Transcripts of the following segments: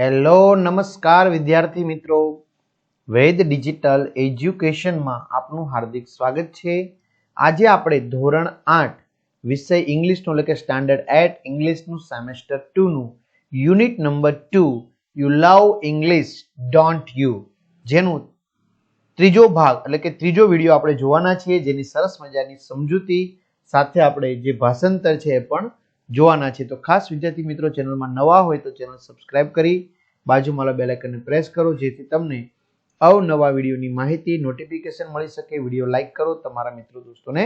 Hello નમસ્કાર વિદ્યાર્થી મિત્રો વેદ ડિજિટલ એજ્યુકેશનમાં આપનું હાર્દિક સ્વાગત છે આજે આપણે ધોરણ આઠ વિષય ઇંગ્લિશનું એટલે કે સ્ટાન્ડર્ડ એટ ઇંગ્લિશનું સેમેસ્ટર ટુનું unit number two you love English don't you જેનું ત્રીજો ભાગ એટલે કે ત્રીજો વિડીયો આપણે જોવાના છીએ જેની સરસ મજાની સમજૂતી સાથે આપણે જે ભાષાંતર છે એ પણ જોવાના છે તો ખાસ વિદ્યાર્થી મિત્રો ચેનલમાં નવા હોય તો ચેનલ સબસ્ક્રાઇબ કરી બાજુમાં બે આઇકનને પ્રેસ કરો જેથી તમને અવનવા વિડીયોની માહિતી નોટિફિકેશન મળી શકે વિડીયો લાઇક કરો તમારા મિત્રો દોસ્તોને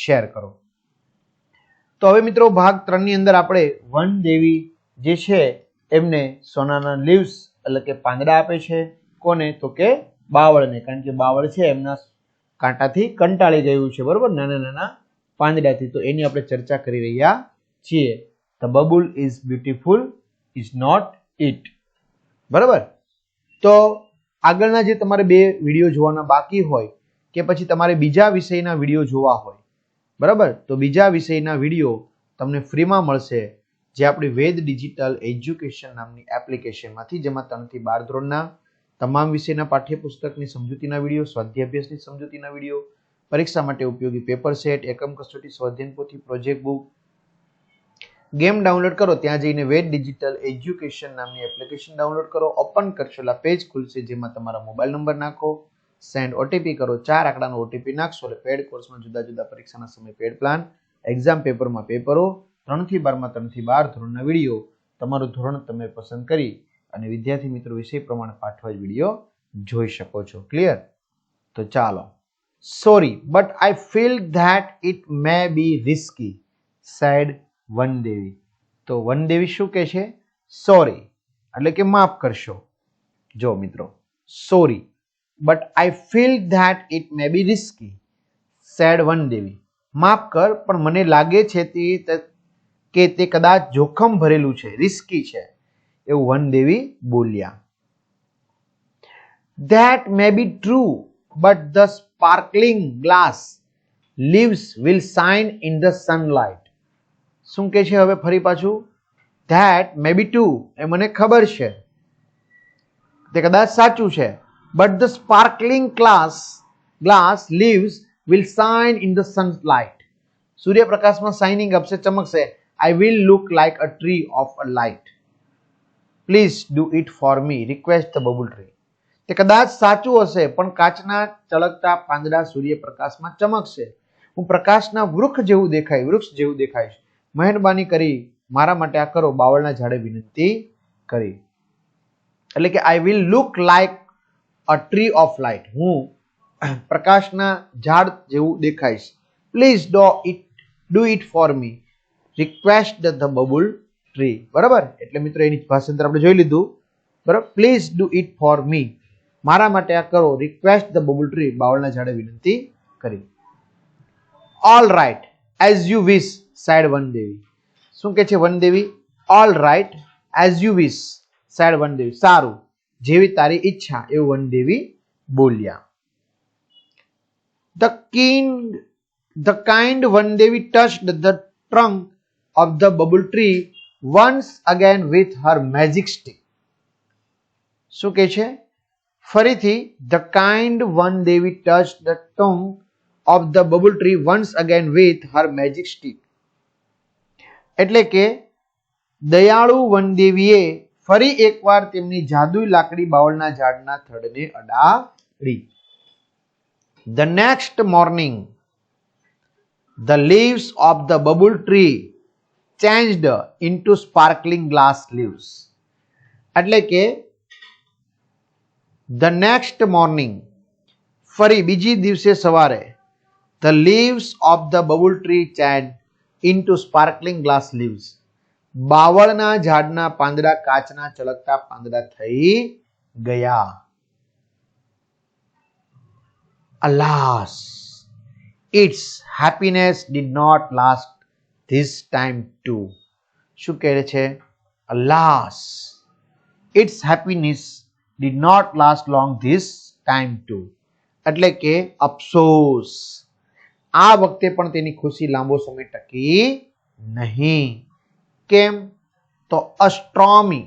શેર કરો તો હવે મિત્રો ભાગ ત્રણની અંદર આપણે વન દેવી જે છે એમને સોનાના લીવ્સ એટલે કે પાંદડા આપે છે કોને તો કે બાવળને કારણ કે બાવળ છે એમના કાંટાથી કંટાળી ગયું છે બરાબર નાના નાના પાંદડાથી તો એની આપણે ચર્ચા કરી રહ્યા છીએ the babul is beautiful is not it બરાબર તો આગળના જે તમારે બે વિડીયો જોવાના બાકી હોય કે પછી તમારે બીજા વિષયના વિડીયો જોવા હોય બરાબર તો બીજા વિષયના વિડીયો તમને ફ્રીમાં મળશે જે આપણી વેદ ડિજિટલ એજ્યુકેશન નામની એપ્લિકેશનમાંથી જેમાં ત્રણથી બાર ધોરણના તમામ વિષયના પાઠ્યપુસ્તકની સમજૂતીના વિડીયો સ્વાધ્યાભ્યાસની સમજૂતીના વિડીયો પરીક્ષા માટે ઉપયોગી પેપર સેટ એકમ કસોટી સ્વાધ્યન પોથી પ્રોજેક્ટ બુક ગેમ ડાઉનલોડ કરો ત્યાં જઈને વેદ ડિજિટલ એજ્યુકેશન નામની એપ્લિકેશન ડાઉનલોડ કરો ઓપન કરશો એટલે પેજ ખુલશે જેમાં તમારા મોબાઈલ નંબર નાખો સેન્ડ ઓટીપી કરો ચાર આંકડાનો ઓટીપી નાખશો એટલે પેડ કોર્સમાં જુદા જુદા પરીક્ષાના સમય પેડ પ્લાન એક્ઝામ પેપરમાં પેપરો ત્રણથી બારમાં ત્રણથી બાર ધોરણના વિડીયો તમારું ધોરણ તમે પસંદ કરી અને વિદ્યાર્થી મિત્રો વિષય પ્રમાણે પાઠવા જ વિડીયો જોઈ શકો છો ક્લિયર તો ચાલો sorry but I feel that it may be risky said Vandevi તો વનદેવી શું કહે છે સોરી એટલે કે માફ કરશો જો મિત્રો sorry but I feel that it may be risky said Devi માફ કર પણ મને લાગે છે તે કે તે કદાચ જોખમ ભરેલું છે રિસ્કી છે એવું વન દેવી બોલ્યા that may be true but the sparkling glass leaves will shine in the sunlight શું કહે છે હવે ફરી પાછું ધેટ મે બી ટુ એ મને ખબર છે તે કદાચ સાચું છે but the sparkling class glass leaves will shine in the sun light સૂર્યપ્રકાશમાં સાઇનિંગ અપશે ચમકશે I will look like a tree of a light please do it for me request the babul tree તે કદાચ સાચું હશે પણ કાચના ચળકતા પાંદડા સૂર્યપ્રકાશમાં ચમકશે હું પ્રકાશના વૃક્ષ જેવું દેખાય વૃક્ષ જેવું દેખાય છે મહેરબાની કરી મારા માટે આ કરો બાવળના ઝાડે વિનંતી કરી એટલે કે I will look like a tree of light હું પ્રકાશના ઝાડ જેવું દેખાઈશ please do it do it for me request the babul tree બરાબર એટલે મિત્રો એની ભાષાંતર આપણે જોઈ લીધું બરાબર please do it for me મારા માટે આ કરો રિક્વેસ્ટ ધ બબુલ ટ્રી બાવળના ઝાડે વિનંતી કરી all right as you wish said Van Devi શું કે છે Van Devi all right as you wish said Van Devi સારું જેવી તારી ઈચ્છા એવું વન દેવી બોલ્યા the king the kind Van Devi touch the trunk of the babul tree once again with her magic stick શું કે છે ફરીથી the kind Van Devi touch the tongue of the babul tree once again with her magic stick એટલે કે દયાળુ વનદેવીએ ફરી એકવાર તેમની જાદુઈ લાકડી બાવળના ઝાડના થડને અડાડી the next morning the leaves of the babul tree changed into sparkling glass leaves એટલે કે ધ નેક્સ્ટ મોર્નિંગ ફરી બીજી દિવસે સવારે the leaves of the babul tree change into sparkling glass leaves બાવળના ઝાડના પાંદડા કાચના ચળકતા પાંદડા થઈ ગયા alas its happiness did not last this time too શું કહે છે alas its happiness did not last long this time two એટલે કે અફસોસ આ વખતે પણ તેની ખુશી લાંબો સમય ટકી નહીં કેમ તો અસ્ટ્રોમી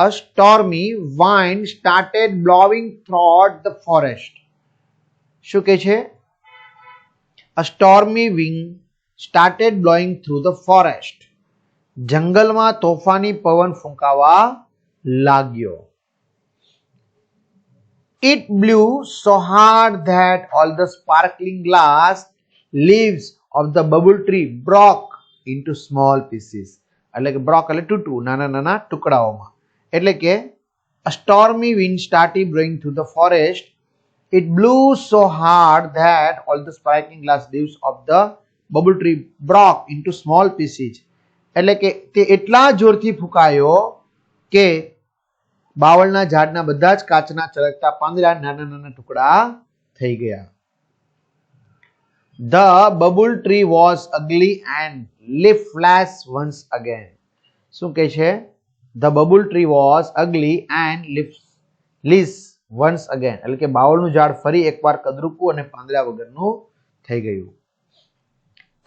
A stormy wind started blowing throughout the forest. શું કે છે A stormy wind started blowing through the forest. જંગલમાં તોફાની પવન ફૂંકાવા લાગ્યો. It blew so hard that all the sparkling glass leaves of the bubble tree broke into small pieces. Like broke, like tutu, na na na na, tukda Like a stormy wind started blowing through the forest. It blew so hard that all the sparkling glass leaves of the bubble tree broke into small pieces. Like the itla jorthi phukayo ke બાવળના ઝાડના બધા જ કાચના ચળકતા પાંદડા નાના નાના ટુકડા થઈ ગયા The bubble tree was ugly and leafless once again. શું કહે છે the babul tree was ugly and leafless once again એટલે કે બાવળનું ઝાડ ફરી એકવાર કદરૂપું અને પાંદડા વગરનું થઈ ગયું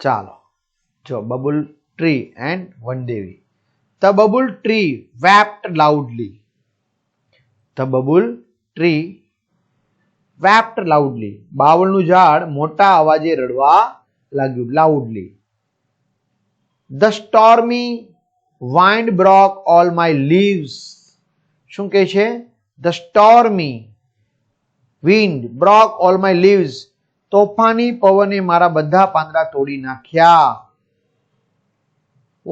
ચાલો જો babul tree and Vandevi the babul tree wept loudly the babul tree wept loudly બાવળનું ઝાડ મોટા અવાજે રડવા લાગ્યું loudly the stormy wind broke all my leaves શું કહે છે the stormy wind broke all my leaves તોફાની પવને મારા બધા પાંદડા તોડી નાખ્યા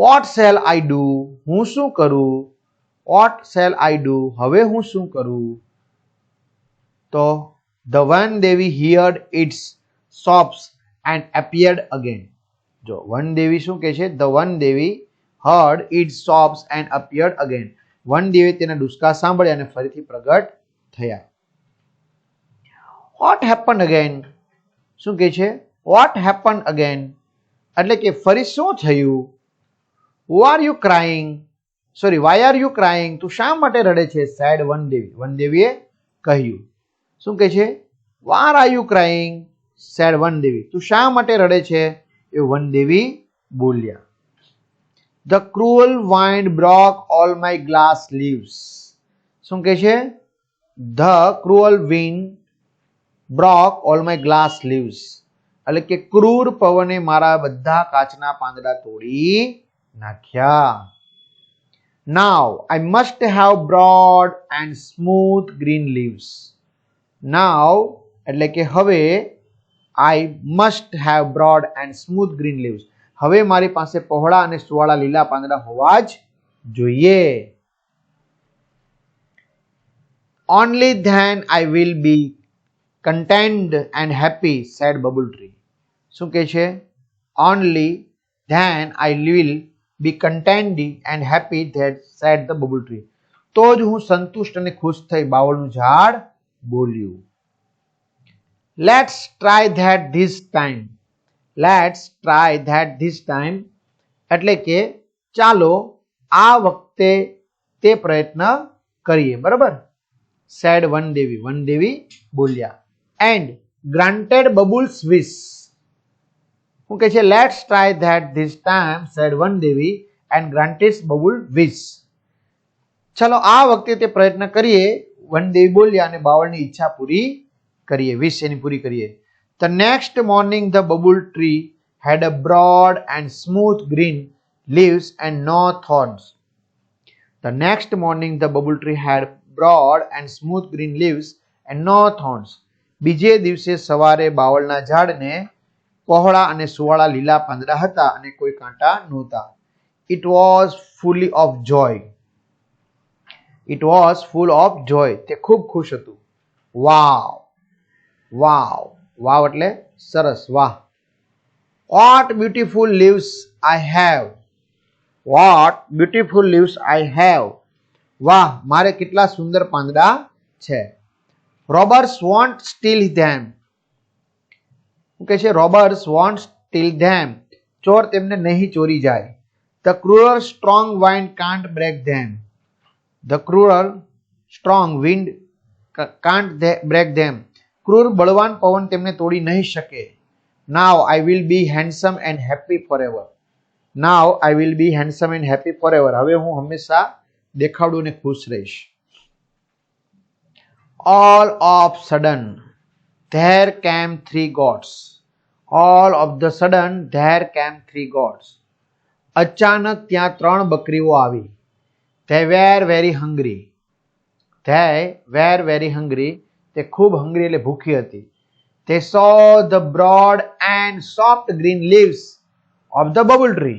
વોટ સેલ આઈ ડુ હું શું કરું વોટ સેલ આઈ ડુ હવે હું શું કરું તો The one Devi heard its sobs and appeared again. જો વન દેવી શું કહે છે the Van Devi heard its sobs and appeared again Van Devi તેના દુષ્કા સાંભળ્યા અને ફરીથી પ્રગટ થયા વોટ હેપન અગેન શું કહે છે વોટ હેપન અગેન એટલે કે ફરી શું થયું why are you crying sorry why are you crying તું શા માટે રડે છે સેડ વન દેવી વન દેવીએ કહ્યું શું કહે છે why are you crying said Van Devi તું શા માટે રડે છે એ વન દેવી બોલ્યા the cruel wind broke all my glass leaves શું કહે છે the cruel wind broke all my glass leaves એટલે કે ક્રૂર પવને મારા બધા કાચના પાંદડા તોડી નાખ્યા now I must have broad and smooth green leaves now એટલે કે હવે I must have broad and smooth green leaves હવે મારી પાસે પહોળા અને સુવાળા લીલા પાંદડા હોવા જ જોઈએ only then I will be contented and happy said babul tree શું કે છે only then I will be contented and happy that said the babul tree તો જ હું સંતુષ્ટ અને ખુશ થઈ બાવળનું ઝાડ બોલ્યું let's try that this time let's try that this time એટલે કે ચાલો આ વખતે તે પ્રયત્ન કરીએ બરાબર સેડ વન દેવી વન દેવી બોલ્યા એન્ડ ગ્રાન્ટેડ બબુલ્સ વિસ શું કહે છે let's try that this time said Van Devi and granted babul wish ચાલો આ વખતે તે પ્રયત્ન કરીએ વનદેવી બોલ્યા અને બાવળની ઈચ્છા પૂરી કરીએ વિશ એની પૂરી કરીએ the next morning the babul tree had a broad and smooth green leaves and no thorns the next morning the babul tree had broad and smooth green leaves and no thorns બીજે દિવસે સવારે બાવળના ઝાડને પહોળા અને સુવાળા લીલા પાંદડા હતા અને કોઈ કાંટા નહોતા it was full of joy it was full of joy તે ખૂબ ખુશ હતું વાવ વાવ વાવ એટલે સરસ વાહ what beautiful leaves I have what beautiful leaves I have વાહ મારે કેટલા સુંદર પાંદડા છે રોબર્સ વોન્ટ સ્ટીલ ધેમ શું કહે છે રોબર્સ વોન્ટ સ્ટીલ ધેમ ચોર તેમને નહીં ચોરી જાય the cruel strong wind can't break them The cruel strong wind can't break them ક્રૂર બળવાન પવન તેમને તોડી નહીં શકે now I will be handsome and happy forever now I will be handsome and happy forever હવે હું હંમેશા દેખાડું ને ખુશ રહીશ all of sudden there came three goats all of the sudden there came three goats અચાનક ત્યાં ત્રણ બકરીઓ આવી They were very hungry They were very hungry તે ખૂબ હંગ્રી એટલે ભૂખી હતી તે saw the broad and soft green leaves of the babul tree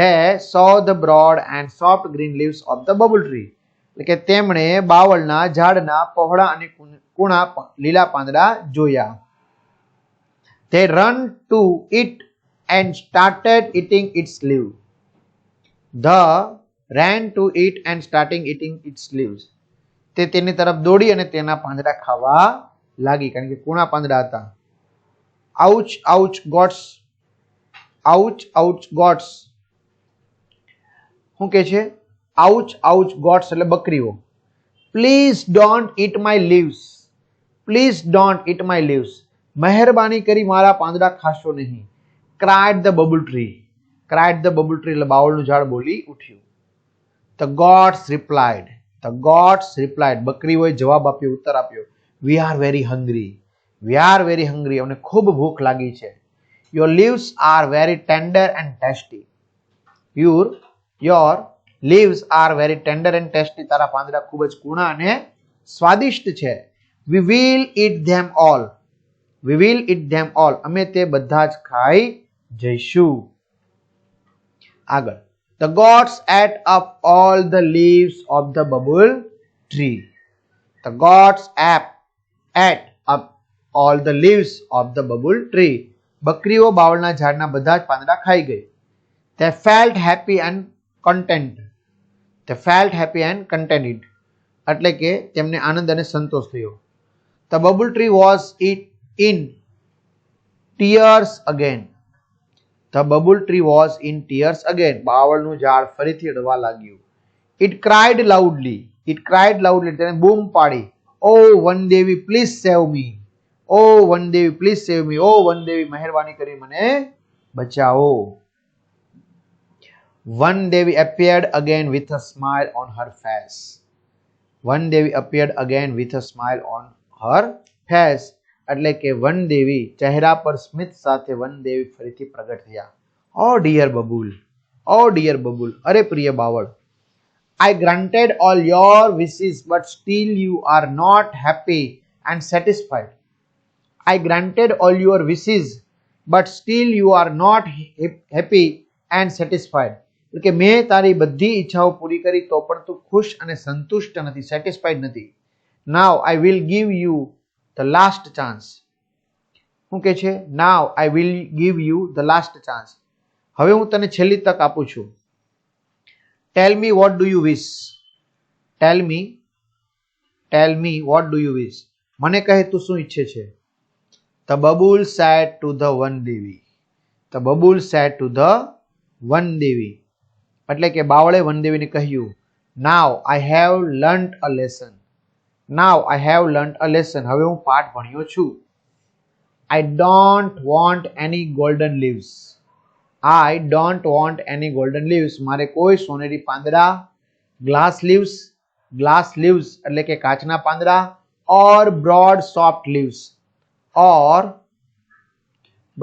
તે saw the broad and soft green leaves of the babul tree એટલે કે તેમણે બાવળના ઝાડના પહોળા અને કુણા લીલા પાંદડા જોયા તે ran to it and started eating its leave the ran to it and starting eating its leaves તે તેની તરફ દોડી અને તેના પાંદડા ખાવા લાગી કારણ કે કુણા પાંદડા હતા ouch ouch goats ouch ouch goats શું કે છે આઉચ આઉચ ગોટ્સ એટલે બકરીઓ please don't eat my leaves please don't eat my leaves મહેરબાની કરી મારા પાંદડા ખાશો નહીં cried the bubble tree cried the bubble tree એટલે બાવળનું ઝાડ બોલી ઉઠ્યું the gods replied the gods replied બકરીઓએ જવાબ આપ્યો ઉત્તર આપ્યો we are very hungry we are very hungry અમને ખૂબ ભૂખ લાગી છે your leaves are very tender and tasty your your leaves are very tender and tasty તારા પાંદડા ખૂબ જ કૂણા અને સ્વાદિષ્ટ છે we will eat them all we will eat them all અમે તે બધા જ ખાઈ જઈશું આગળ The gods ate up all the leaves of the bubble tree. The gods ate up all the leaves of the bubble tree. બકરીઓ બાવળના ઝાડના બધા જ પાંદડા ખાઈ ગઈ they felt happy and content they felt happy and contented એટલે કે તેમને આનંદ અને સંતોષ થયો the babul tree was it in tears again The bubble tree was in tears again. બાવળનું ઝાડ ફરીથી રડવા લાગ્યું. It cried loudly. It cried loudly. તેણે બૂમ પાડી. Oh, one Devi please save me. Oh, one Devi please save me. Oh, one Devi મહેરબાની કરી મને બચાવો. One Devi appeared again with a smile on her face. One Devi appeared again with a smile on her face. એટલે કે વનદેવી ચહેરા પર સ્મિત સાથે વનદેવી ફરીથી પ્રગટ થયા oh dear babul oh dear babul અરે પ્રિય બાવળ I granted all your wishes but still you are not happy and satisfied I granted all your wishes but still you are not happy and satisfied એટલે કે મેં તારી બધી ઈચ્છાઓ પૂરી કરી તો પણ તું ખુશ અને સંતુષ્ટ નથી સેટિસ્ફાઈડ નથી now I will give you the last chance શું કહે છે now I will give you the last chance હવે હું તને છેલ્લી તક આપું છું tell me what do you wish tell me tell me what do you wish મને કહે તું શું ઈચ્છે છે the babul said to the Van Devi the babul said to the Van Devi એટલે કે બાવળે વનદેવીને કહ્યું નાવ I have learnt a lesson now I have learn a lesson હવે હું પાઠ ભણ્યો છું I don't want any golden leaves I don't want any golden leaves મારે કોઈ સોનેરી પાંદડા ગ્લાસ લીવ્સ ગ્લાસ લીવ્સ એટલે કે કાચના પાંદડા or broad soft leaves or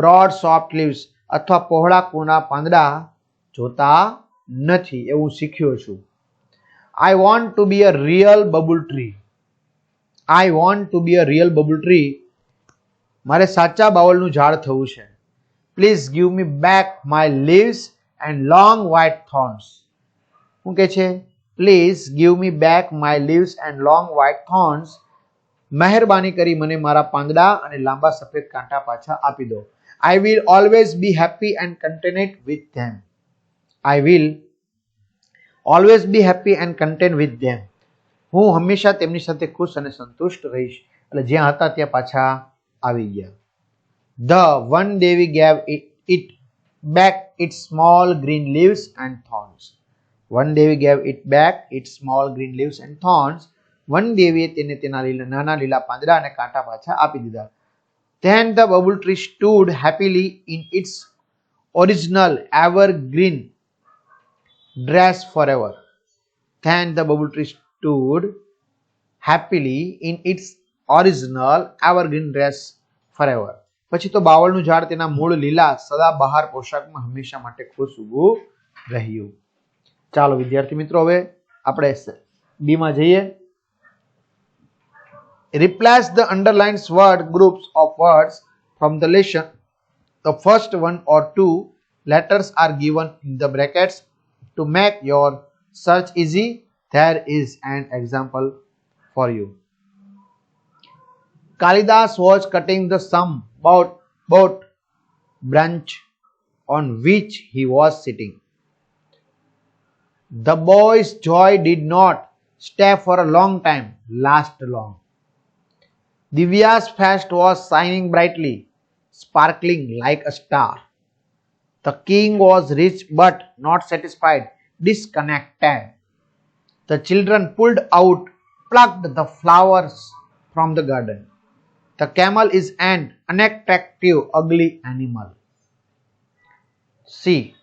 broad soft leaves અથવા પહોળા કુણા પાંદડા જોતા નથી એવું શીખ્યો છું I want to be a real babul tree I want to be a real bubble tree મારે સાચા બાવલનું ઝાડ થવું છે please give me back my leaves and long white thorns શું કહે છે please give me back my leaves and long white thorns મહેરબાની કરી મને મારા પાંદડા અને લાંબા સફેદ કાંટા પાછા આપી દો I will always be happy and contented with them I will always be happy and content with them હું હંમેશા તેમની સાથે ખુશ અને સંતુષ્ટ રહીશ એટલે જ્યાં હતા ત્યાં પાછા આવી ગયા the Van Devi gave it it back it small green leaves and thorns Van Devi gave it back it small green leaves and thorns વન દેવીએ તેને તેના લીલા નાના લીલા પાંદડા અને કાંટા પાછા આપી દીધા then the babul tree stood happily in its original evergreen dress forever then the babul tree stood happily in its original evergreen dress forever. પછી તો બાવળનું ઝાડ તેના મૂળ લીલા સદાબહાર પોશાકમાં હંમેશા માટે ખુશ ઊભું રહ્યું ચાલો વિદ્યાર્થી મિત્રો હવે આપણે બીમાં જઈએ replace the underlined word groups of words from the lesson the first one or two letters are given in the brackets to make your search easy There is an example for you. Kalidas was cutting the sum boat, boat branch on which he was sitting. The boy's joy did not stay for a long time, last long. Divya's fast was shining brightly, sparkling like a star. The king was rich but not satisfied, disconnected. The children pulled out, plucked the flowers from the garden. The camel is an unattractive, ugly animal. C.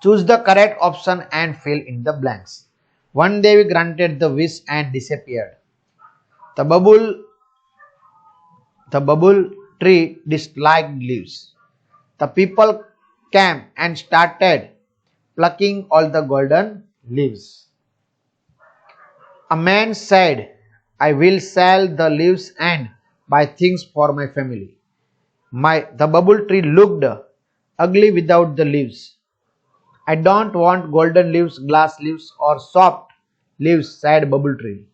Choose the correct option and fill in the blanks. One Devi granted the wish and disappeared. The bubble, the bubble tree disliked leaves. The people came and started plucking all the golden leaves. A man said, I will sell the leaves and buy things for my family. My, the bubble tree looked ugly without the leaves. I don't want golden leaves, glass leaves, or soft leaves, said bubble tree.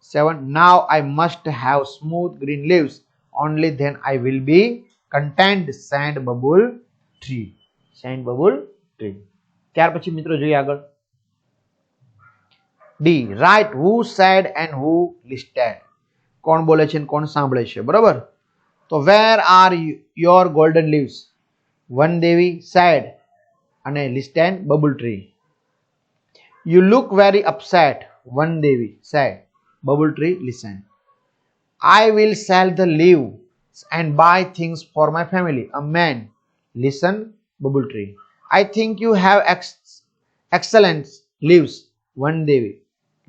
7. Now I must have smooth green leaves, only then I will be content, sand bubble tree. sand bubble tree. ત્યાર પછી મિત્રો જોઈએ આગળ the write who said and who listed કોણ બોલે છે કોણ સાંભળે છે બરાબર તો where are your golden leaves Van Devi said અને listen babul tree you look very upset Van Devi said babul tree listen I will sell the leave and buy things for my family a man listen babul tree I think you have ex excellent leaves Van Devi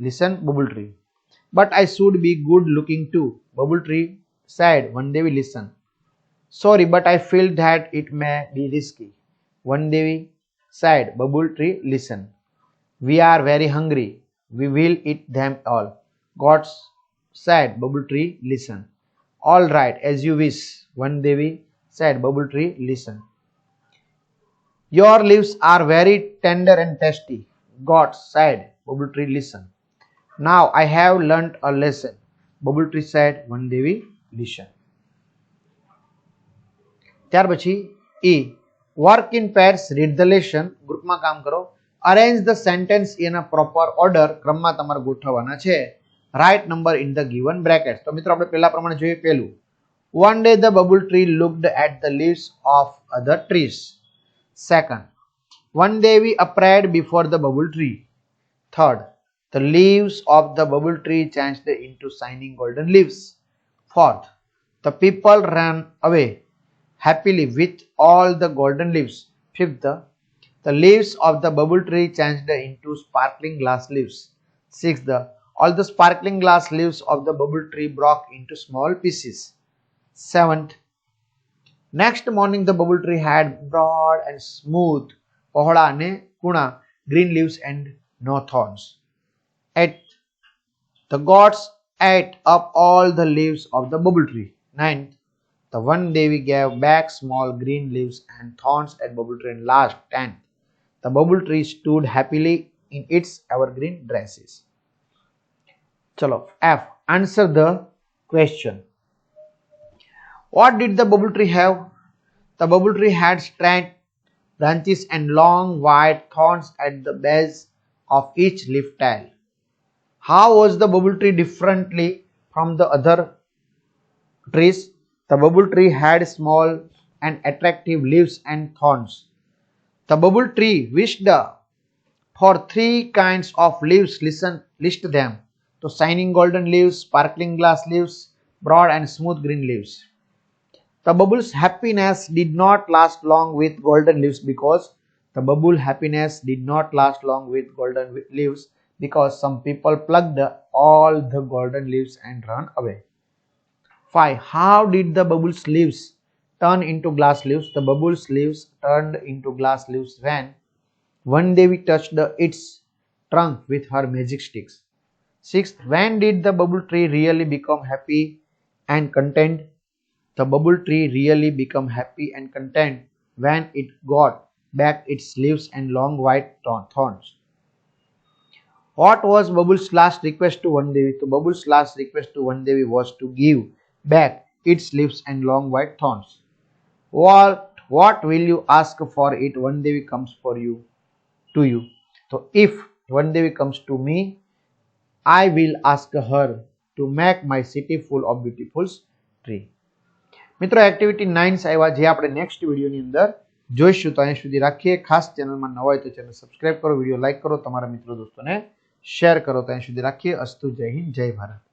Listen, Bubble Tree. But I should be good looking too. Bubble Tree said, One day we listen. Sorry, but I feel that it may be risky. One day we said, Bubble Tree, listen. We are very hungry. We will eat them all. God said, Bubble Tree, listen. All right, as you wish. One day we said, Bubble Tree, listen. Your leaves are very tender and tasty. God said, Bubble Tree, listen. Now I have learnt a lesson. Babul tree said Van Devi listen ત્યાર પછી E work in pairs read the lesson ગ્રુપમાં કામ કરો arrange the sentence in a proper order ક્રમમાં તમારે ગોઠવવાના છે write number in the given bracket તો મિત્રો આપણે પહેલા પ્રમાણે જોઈએ પહેલું one day the babul tree looked at the leaves of other trees second one day we appeared before the babul tree third The leaves of the bubble tree changed into shining golden leaves. Fourth, the people ran away happily with all the golden leaves. Fifth, the leaves of the bubble tree changed into sparkling glass leaves. Sixth, all the sparkling glass leaves of the bubble tree broke into small pieces. Seventh, next morning the bubble tree had broad and smooth pohoda ne kuna green leaves and no thorns ate the gods ate up all the leaves of the bubble tree. Ninth, the one Devi gave back small green leaves and thorns at bubble tree and last. Tenth, the bubble tree stood happily in its evergreen dresses. Chalo, F. Answer the question. What did the bubble tree have? The bubble tree had straight branches and long white thorns at the base of each leaf tail. How was the bubble tree differently from the other trees? The bubble tree had small and attractive leaves and thorns. The bubble tree wished for three kinds of leaves. Listen, list them. So, shining golden leaves, sparkling glass leaves, broad and smooth green leaves. The bubble's happiness did not last long with golden leaves because the bubble happiness did not last long with golden leaves because some people plucked all the golden leaves and ran away. 5. How did the bubble's leaves turn into glass leaves? The bubble's leaves turned into glass leaves when one Devi touched the, its trunk with her magic sticks. 6. When did the bubble tree really become happy and content? The bubble tree really became happy and content when it got back its leaves and long white thorns. What was Babul's last request to one devi So Babul's last request to one devi was to give back its leaves and long white thorns. What what will you ask for it? one devi comes for you to you. So if one devi comes to me, I will ask her to make my city full of beautiful tree. મિત્રો activity nines આવ્યા જે આપણે next વિડીયોની અંદર જોઈશું તો અહીં સુધી રાખીએ ખાસ ચેનલમાં નવા હોય તો ચેનલ સબસ્ક્રાઈબ કરો વિડીયો લાઇક કરો તમારા મિત્રો દોસ્તોને શેર કરો ત્યાં સુધી રાખીએ અસ્તુ જય હિન્દ જય ભારત